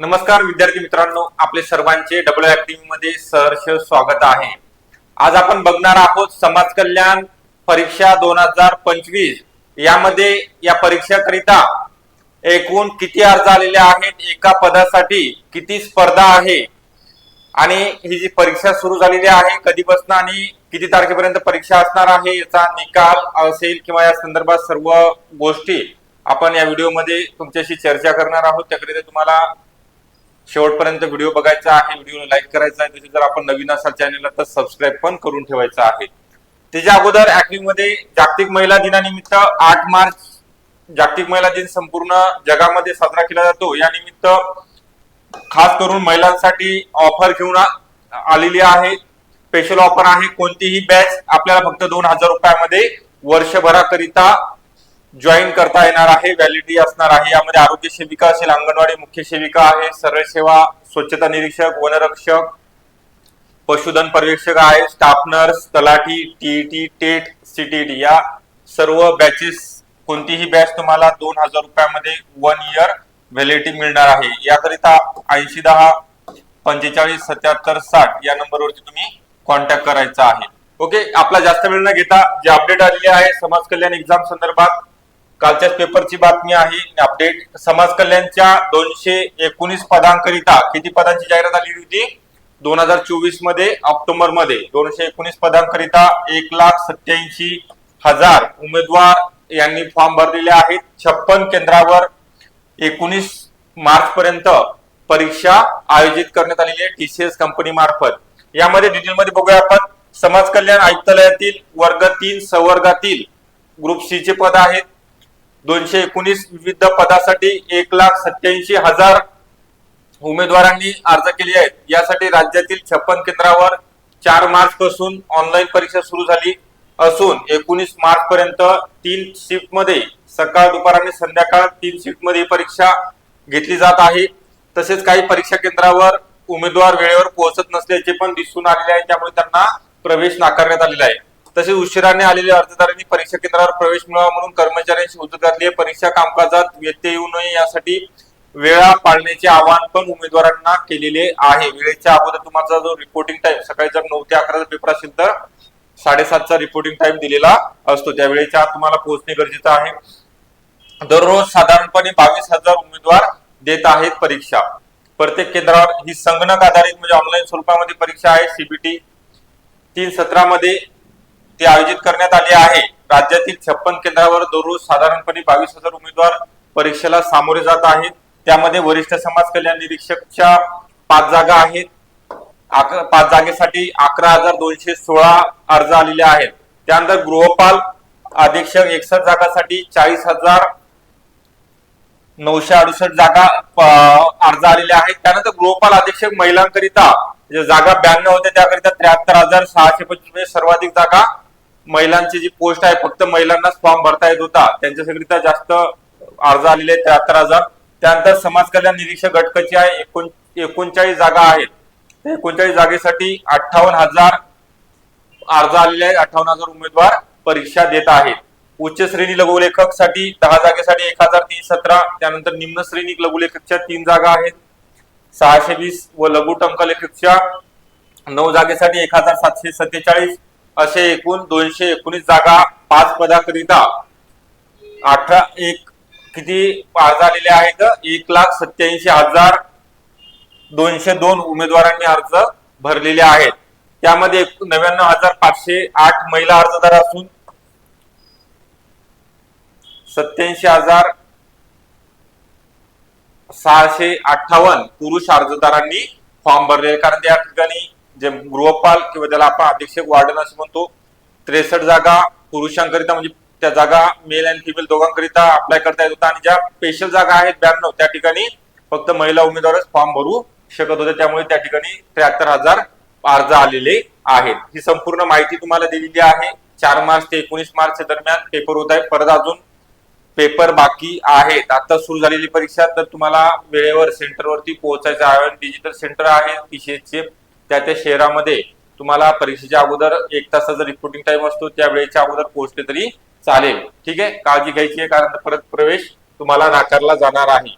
नमस्कार विद्यार्थी मित्रांनो आपले सर्वांचे डबल ऍक्टिव्हमध्ये सहर्ष स्वागत आहे. आज आपण बघणार आहोत समाज कल्याण परीक्षा दोन हजार पंचवीस. यामध्ये या परीक्षाकरिता एकूण किती अर्ज आलेले आहेत एका पदासाठी किती स्पर्धा आहे आणि ही जी परीक्षा सुरू झालेली आहे कधीपासून आणि किती तारखेपर्यंत परीक्षा असणार आहे याचा निकाल असेल किंवा या संदर्भात सर्व गोष्टी आपण या व्हिडिओमध्ये तुमच्याशी चर्चा करणार आहोत. त्याकरिता तुम्हाला शेवटपर्यंत व्हिडिओ बघायचा आहे व्हिडिओ लाईक करायचा आहे तसेच जर आपण नवीन असाल चॅनलला तर सबस्क्राईब पण करून ठेवायचं आहे. त्याच्या अगोदरमध्ये जागतिक महिला दिनानिमित्त आठ मार्च जागतिक महिला दिन संपूर्ण जगामध्ये साजरा केला जातो. या निमित्त खास करून महिलांसाठी ऑफर घेऊन आलेली आहे. स्पेशल ऑफर आहे कोणतीही बॅच आपल्याला फक्त दोन हजार रुपयामध्ये वर्षभराकरिता जॉईन करता येणार आहे व्हॅलिडिटी असणार आहे. यामध्ये आरोग्य सेविका असेल अंगणवाडी मुख्य सेविका आहे सरळ सेवा स्वच्छता निरीक्षक वनरक्षक पशुधन पर्यवेक्षक आहे स्टाफ नर्स तलाठी टीईटी टेट सीटीटी या सर्व बॅचेस कोणतीही बॅच तुम्हाला दोन हजार रुपयामध्ये वन इयर व्हॅलिडिटी मिळणार आहे. याकरिता ऐंशी दहा पंचेचाळीस सत्याहत्तर साठ या नंबरवरती तुम्ही कॉन्टॅक्ट करायचा आहे. ओके आपला जास्त वेळ न घेता जे अपडेट आलेले आहे समाज कल्याण एक्झाम संदर्भात कालच्याच पेपरची बातमी आहे अपडेट. समाज कल्याणच्या दोनशे एकोणीस पदांकरिता किती पदांची जाहिरात आलेली होती? दोन हजार चोवीसमध्ये ऑक्टोबरमध्ये. दोनशे एकोणीस पदांकरिता एक लाख सत्याऐंशी हजार उमेदवार यांनी फॉर्म भरलेले आहेत. छप्पन केंद्रावर एकोणीस मार्च पर्यंत परीक्षा आयोजित करण्यात आलेली आहे टीसीएस कंपनी मार्फत. यामध्ये डिटेलमध्ये बघूया आपण. समाज कल्याण आयुक्तालयातील वर्ग तीन संवर्गातील ग्रुप सी चे पद आहेत. दोनशे एकोणीस विविध पदासाठी एक लाख सत्याऐंशी हजार उमेदवारांनी अर्ज केले आहेत. यासाठी राज्यातील छप्पन केंद्रावर चार मार्च पासून ऑनलाईन परीक्षा सुरू झाली असून एकोणीस मार्च पर्यंत तीन शिफ्टमध्ये सकाळ दुपार आणि संध्याकाळ तीन शिफ्टमध्ये ही परीक्षा घेतली जात आहे. तसेच काही परीक्षा केंद्रावर उमेदवार वेळेवर पोहोचत नसल्याचे पण दिसून आलेले आहे. त्यामुळे त्यांना प्रवेश नाकारण्यात आलेला आहे. तसेच उशिराने आलेल्या अर्जदारांनी परीक्षा केंद्रावर प्रवेश मिळावा म्हणून कर्मचाऱ्यांशी हुजत घातली आहे. परीक्षा कामकाजात व्यत्यय येऊ नये यासाठी वेळा पाळण्याचे आवाहन पण उमेदवारांना केलेले आहे. वेळेच्या अगोदर तुमचा जो रिपोर्टिंग टाइम सकाळी जर नऊ ते अकराचा पेपर असेल तर साडेसातचा रिपोर्टिंग टाइम दिलेला असतो. त्या वेळेच्या आत तुम्हाला पोहोचणे गरजेचं आहे. दररोज साधारणपणे बावीस हजार उमेदवार देत आहेत परीक्षा. प्रत्येक केंद्रावर ही संगणक आधारित म्हणजे ऑनलाईन स्वरूपामध्ये परीक्षा आहे. सीबीटी तीन सत्रामध्ये ती आयोजित करण्यात आली आहे. राज्यातील छप्पन केंद्रावर दररोज साधारणपणे बावीस हजार उमेदवार परीक्षेला सामोरे जात आहेत. त्यामध्ये वरिष्ठ समाज कल्याण निरीक्षकच्या पाच जागा आहेत. पाच जागेसाठी अकरा हजार दोनशे सोळा अर्ज आलेले आहेत. त्यानंतर गृहपाल अधीक्षक एकसष्ट जागासाठी चाळीस हजार नऊशे अडुसष्ट जागा अर्ज आलेले आहेत. त्यानंतर गृहपाल अधीक्षक महिलांकरिता जागा ब्याण्णव होते त्याकरिता त्र्याहत्तर हजार सहाशे पंचवीस सर्वाधिक जागा महिलांची जी पोस्ट आहे फक्त महिलांनाच फॉर्म भरता येत होता. त्यांच्याकरिता जास्त अर्ज आलेले आहेत त्र्याहत्तर हजार. त्यानंतर समाज कल्याण निरीक्षक घटकाची आहे एकोण एकोणचाळीस जागा आहेत. एकोणचाळीस जागेसाठी अठ्ठावन्न हजार अर्ज आलेले आहेत अठ्ठावन्न हजार उमेदवार परीक्षा देत आहेत. उच्च श्रेणी लघुलेखकसाठी दहा जागेसाठी एक हजार तीन सतरा त्यानंतर निम्न श्रेणी लघुलेखकच्या तीन जागा आहेत. सहाशे वीस व लघु टंकलेखकच्या नऊ जागेसाठी एक हजार सातशे सत्तेचाळीस असे एकूण दोनशे एकोणीस जागा पाच पदाकरिता अठरा एक किती अर्ज आलेले आहेत? एक लाख सत्याऐंशी हजार दोनशे दोन उमेदवारांनी अर्ज भरलेले आहेत. त्यामध्ये नव्याण्णव हजार पाचशे आठ महिला अर्जदार असून सत्याऐंशी हजार सहाशे अठ्ठावन्न पुरुष अर्जदारांनी फॉर्म भरले कारण त्या ठिकाणी जे गृहपाल किंवा त्याला आपण अधीक्षक वार्डन असं म्हणतो त्रेसष्ट जागा पुरुषांकरिता म्हणजे त्या जागा मेल अँड फिमेल दोघांकरिता अप्लाय करता येत होता. आणि ज्या स्पेशल जागा आहेत ब्याण्णव त्या ठिकाणी फक्त महिला उमेदवारच फॉर्म भरू शकत होते. त्यामुळे त्या ठिकाणी त्र्याहत्तर हजार अर्ज आलेले आहेत. ही संपूर्ण माहिती तुम्हाला दिलेली आहे. चार मार्च ते एकोणीस मार्च दरम्यान पेपर होत आहे. परत अजून पेपर बाकी आहेत. आता सुरू झालेली परीक्षा तर तुम्हाला वेळेवर सेंटरवरती पोहोचायचं आहे. डिजिटल सेंटर आहे. TCS त्या त्या शहरामध्ये तुम्हाला परीक्षेच्या अगोदर एक तासाचा रिपोर्टिंग टाइम असतो त्या वेळेच्या अगोदर पोहोचले तरी चालेल. ठीक आहे? काळजी घ्यायची आहे कारण परत प्रवेश तुम्हाला नाकारला जाणार आहे.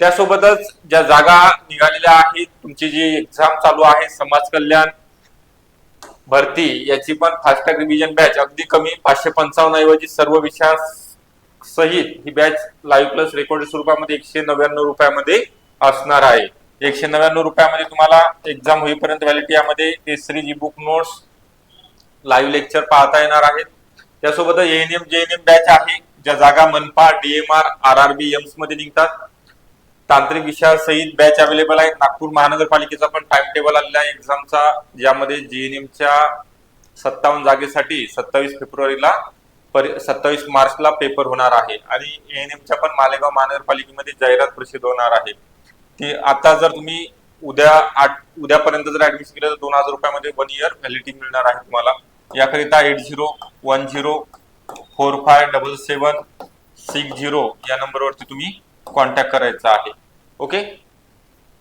त्यासोबतच ज्या जागा निघालेल्या आहेत तुमची जी एक्झाम चालू आहे समाज कल्याण भरती याची पण फास्टॅग रिव्हिजन बॅच अगदी कमी पाचशे पंचावन्न ऐवजी सर्व विषया सहित ही बॅच लाईव्ह प्लस रेकॉर्ड स्वरूपामध्ये एकशे नव्याण्णव रुपयामध्ये असणार आहे. एकशे नव्याण्णव रुपयामध्ये तुम्हाला एक्झाम होईपर्यंत व्हॅलिटी यामध्ये केसरी जी बुक नोट्स लाईव्ह लेक्चर पाहता येणार आहेत. त्यासोबत एएनएम जेएनएम बॅच आहे ज्या जागा मनपा डीएमआर आर आर बी एम्समध्ये निघतात. तांत्रिक विषयासहित बॅच अवेलेबल आहे नागपूर महानगरपालिकेचा पण टाइम टेबल आलेला आहे एक्झामचा ज्यामध्ये जीएनएमच्या सत्तावन्न जागेसाठी सत्तावीस फेब्रुवारीला सत्तावीस मार्चला पेपर होणार आहे. आणि एएनएमच्या पण मालेगाव महानगरपालिकेमध्ये जाहिरात प्रसिद्ध होणार आहे. की आता जर तुम्ही उद्या आठ उद्यापर्यंत जर ऍडमिशन केलं तर दोन हजार रुपयामध्ये वन इयर व्हॅलिडिटी मिळणार आहे तुम्हाला. याकरिता eight zero one zero four five double seven six zero या नंबरवरती तुम्ही कॉन्टॅक्ट करायचा आहे. ओके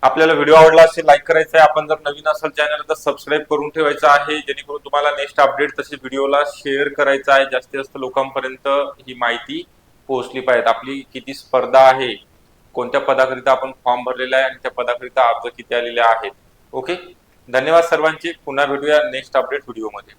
आपल्याला व्हिडिओ आवडला असेल लाईक करायचा आहे. आपण जर नवीन असाल चॅनल तर सबस्क्राईब करून ठेवायचं आहे. जेणेकरून तुम्हाला नेक्स्ट अपडेट तसे व्हिडिओला शेअर करायचा आहे. जास्तीत जास्त लोकांपर्यंत ही माहिती पोहोचली पाहिजे. आपली किती स्पर्धा आहे कोणत्या पदाकरिता आपण फॉर्म भरलेला आहे आणि त्या पदाकरिता अर्ज किती आलेले आहेत. ओके धन्यवाद सर्वांचे. पुन्हा भेटूया नेक्स्ट अपडेट व्हिडिओमध्ये